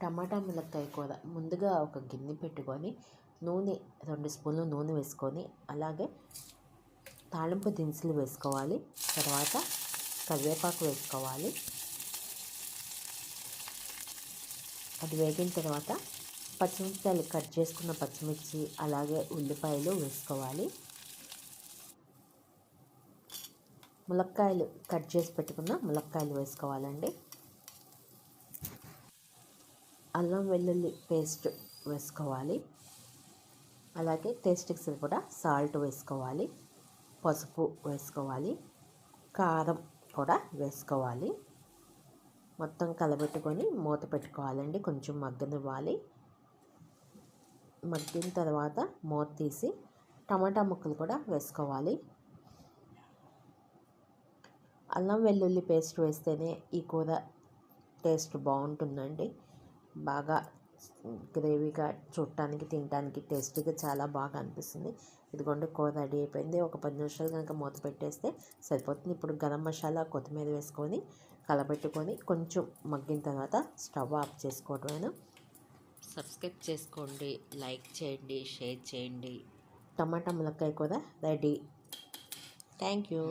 టమాటా ములక్కాయ కూర ముందుగా ఒక గిన్నె పెట్టుకొని నూనె రెండు స్పూన్లు నూనె వేసుకొని అలాగే తాళింపు దినుసులు వేసుకోవాలి. తర్వాత కరివేపాకు వేసుకోవాలి. అది వేగిన తర్వాత పచ్చిమిరపకాయలు కట్ చేసుకున్న పచ్చిమిర్చి అలాగే ఉల్లిపాయలు వేసుకోవాలి. ములక్కాయలు కట్ చేసి పెట్టుకున్న ములక్కాయలు వేసుకోవాలండి. అల్లం వెల్లుల్లి పేస్ట్ వేసుకోవాలి. అలాగే టేస్ట్కి సరిపడా సాల్ట్ వేసుకోవాలి. పసుపు వేసుకోవాలి. కారం కూడా వేసుకోవాలి. మొత్తం కలబెట్టుకొని మూత పెట్టుకోవాలండి. కొంచెం మగ్గనివ్వాలి. మగ్గిన తర్వాత మూత తీసి టమాటా ముక్కలు కూడా వేసుకోవాలి. అల్లం వెల్లుల్లి పేస్ట్ వేస్తేనే ఈ కూర టేస్ట్ బాగుంటుందండి. బాగా గ్రేవీగా చూడటానికి తినడానికి టేస్టీగా చాలా బాగా అనిపిస్తుంది. ఇదిగోండి కూర రెడీ అయిపోయింది. ఒక పది నిమిషాలు కనుక మూత పెట్టేస్తే సరిపోతుంది. ఇప్పుడు గరం మసాలా కొత్తిమీర వేసుకొని కలబెట్టుకొని కొంచెం మగ్గిన తర్వాత స్టవ్ ఆఫ్ చేసుకోవటమేనా సబ్స్క్రైబ్ చేసుకోండి లైక్ చేయండి షేర్ చేయండి. టమాటా ములక్కాయ కూర రెడీ. Thank you.